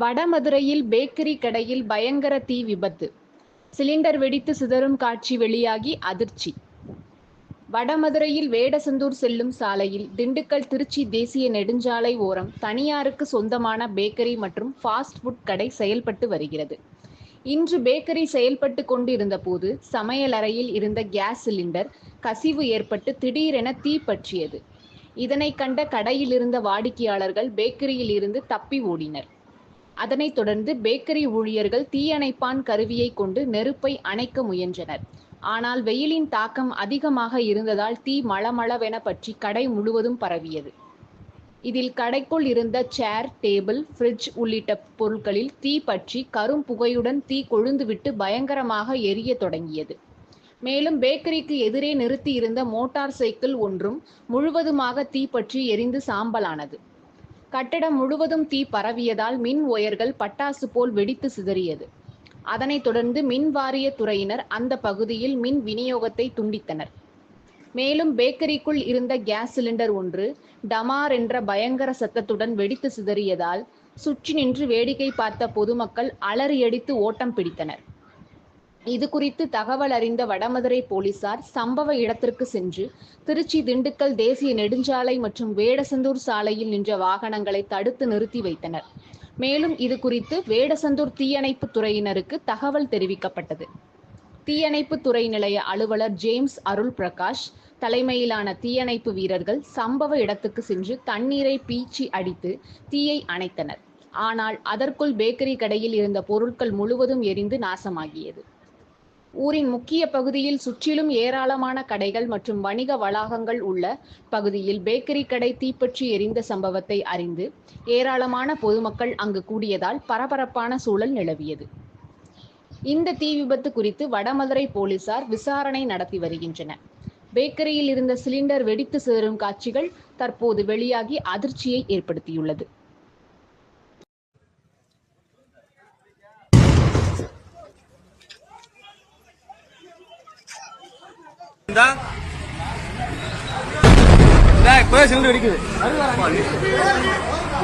வடமதுரையில் bakery கடையில் பயங்கர தீ விபத்து. சிலிண்டர் வெடித்து சிதறும் காட்சி வெளியாகி அதிர்ச்சி. வடமதுரையில் வேடசந்தூர் செல்லும் சாலையில் திண்டுக்கல் திருச்சி தேசிய நெடுஞ்சாலை ஓரம் தனியாருக்கு சொந்தமான பேக்கரி மற்றும் ஃபாஸ்ட் ஃபுட் கடை செயல்பட்டு வருகிறது. இன்று பேக்கரி செயல்பட்டு கொண்டிருந்த போது சமையலறையில் இருந்த கேஸ் சிலிண்டர் கசிவு ஏற்பட்டு திடீரென தீ பற்றியது. இதனை கண்ட கடையில் இருந்த வாடிக்கையாளர்கள் பேக்கரியில் இருந்து தப்பி ஓடினர். அதனைத் தொடர்ந்து பேக்கரி ஊழியர்கள் தீயணைப்பான் கருவியை கொண்டு நெருப்பை அணைக்க முயன்றனர். ஆனால் வெயிலின் தாக்கம் அதிகமாக இருந்ததால் தீ மளமளவென பற்றி கடை முழுவதும் பரவியது. இதில் கடைக்குள் இருந்த சேர் டேபிள் ஃப்ரிட்ஜ் உள்ளிட்ட பொருட்களில் தீ பற்றி கரும் புகையுடன் தீ கொழுந்துவிட்டு பயங்கரமாக எரிய தொடங்கியது. மேலும் பேக்கரிக்கு எதிரே நிறுத்தி இருந்த மோட்டார் சைக்கிள் ஒன்றும் முழுவதுமாக தீ பற்றி எரிந்து சாம்பலானது. கட்டடம் முழுவதும் தீ பரவியதால் மின் ஒயர்கள் பட்டாசு போல் வெடித்து சிதறியது. அதனைத் தொடர்ந்து மின் வாரிய துறையினர் அந்த பகுதியில் மின் விநியோகத்தை துண்டித்தனர். மேலும் பேக்கரிக்குள் இருந்த கேஸ் சிலிண்டர் ஒன்று டமார் என்ற பயங்கர சத்தத்துடன் வெடித்து சிதறியதால் சுற்றி நின்று வேடிக்கை பார்த்த பொதுமக்கள் அலறியடித்து ஓட்டம் பிடித்தனர். இது குறித்து தகவல் அறிந்த வடமதுரை போலீசார் சம்பவ இடத்திற்கு சென்று திருச்சி திண்டுக்கல் தேசிய நெடுஞ்சாலை மற்றும் வேடசந்தூர் சாலையில் நின்ற வாகனங்களை தடுத்து நிறுத்தி வைத்தனர். மேலும் இது குறித்து வேடசந்தூர் தீயணைப்பு துறையினருக்கு தகவல் தெரிவிக்கப்பட்டது. தீயணைப்பு துறை நிலைய அலுவலர் ஜேம்ஸ் அருள் பிரகாஷ் தலைமையிலான தீயணைப்பு வீரர்கள் சம்பவ இடத்துக்கு சென்று தண்ணீரை பீச்சி அடித்து தீயை அணைத்தனர். ஆனால் அதற்குள் பேக்கரி கடையில் இருந்த பொருட்கள் முழுவதும் எரிந்து நாசமாகியது. ஊரின் முக்கிய பகுதியில் சுற்றிலும் ஏராளமான கடைகள் மற்றும் வணிக வளாகங்கள் உள்ள பகுதியில் பேக்கரி கடை தீப்பற்றி எரிந்த சம்பவத்தை அறிந்து ஏராளமான பொதுமக்கள் அங்கு கூடியதால் பரபரப்பான சூழல் நிலவியது. இந்த தீ விபத்து குறித்து வடமதுரை போலீசார் விசாரணை நடத்தி வருகின்றனர். பேக்கரியில் இருந்த சிலிண்டர் வெடித்து சிதறும் காட்சிகள் தற்போது வெளியாகி அதிர்ச்சியை ஏற்படுத்தியுள்ளது. இந்தா இந்தா, இப்பவே சிலிண்டர் வெடிக்குது